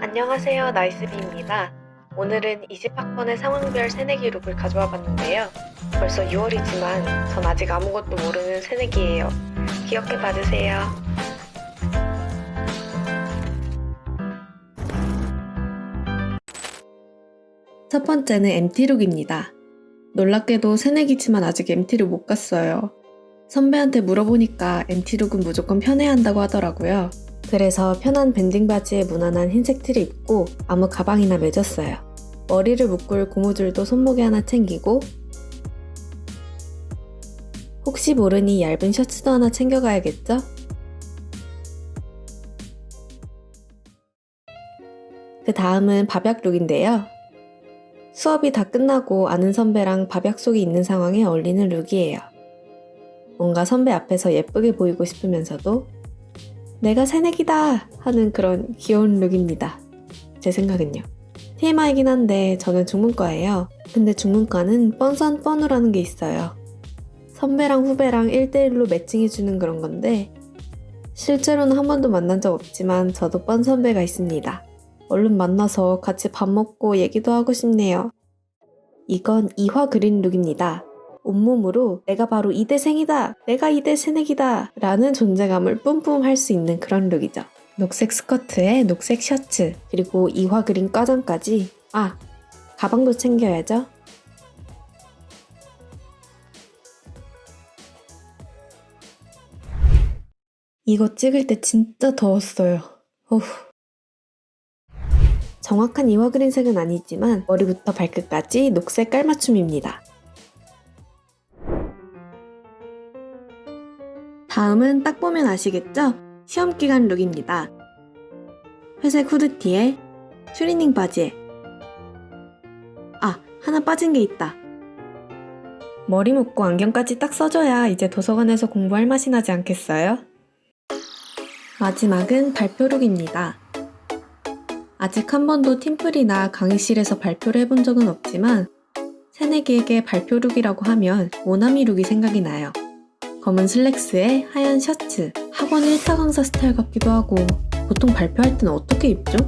안녕하세요. 나이스비입니다. 오늘은 20학번의 상황별 새내기 룩을 가져와 봤는데요. 벌써 6월이지만 전 아직 아무것도 모르는 새내기예요. 귀엽게 봐주세요. 첫 번째는 MT룩입니다. 놀랍게도 새내기지만 아직 MT를 못 갔어요. 선배한테 물어보니까 MT룩은 무조건 편해야 한다고 하더라고요. 그래서 편한 밴딩 바지에 무난한 흰색 티를 입고 아무 가방이나 매졌어요. 머리를 묶을 고무줄도 손목에 하나 챙기고 혹시 모르니 얇은 셔츠도 하나 챙겨가야겠죠? 그 다음은 밥약 룩인데요. 수업이 다 끝나고 아는 선배랑 밥 약 속이 있는 상황에 어울리는 룩이에요. 뭔가 선배 앞에서 예쁘게 보이고 싶으면서도 내가 새내기다 하는 그런 귀여운 룩입니다. 제 생각은요. TMI이긴 한데 저는 중문과예요. 근데 중문과는 뻔선 뻔우라는 게 있어요. 선배랑 후배랑 1대1로 매칭해주는 그런 건데 실제로는 한 번도 만난 적 없지만 저도 뻔 선배가 있습니다. 얼른 만나서 같이 밥 먹고 얘기도 하고 싶네요. 이건 이화 그린 룩입니다. 온몸으로 내가 바로 이대생이다! 내가 이대 새내기다! 라는 존재감을 뿜뿜 할 수 있는 그런 룩이죠. 녹색 스커트에 녹색 셔츠, 그리고 이화 그린 과장까지. 아, 가방도 챙겨야죠. 이거 찍을 때 진짜 더웠어요. 어후. 정확한 이화 그린색은 아니지만 머리부터 발끝까지 녹색 깔맞춤입니다. 다음은 딱 보면 아시겠죠? 시험 기간 룩입니다. 회색 후드티에 추리닝 바지에 아, 하나 빠진 게 있다. 머리 묶고 안경까지 딱 써줘야 이제 도서관에서 공부할 맛이 나지 않겠어요? 마지막은 발표룩입니다. 아직 한 번도 팀플이나 강의실에서 발표를 해본 적은 없지만 새내기에게 발표룩이라고 하면 모나미 룩이 생각이 나요. 검은 슬랙스에 하얀 셔츠, 학원 1타 강사 스타일 같기도 하고 보통 발표할 때는 어떻게 입죠?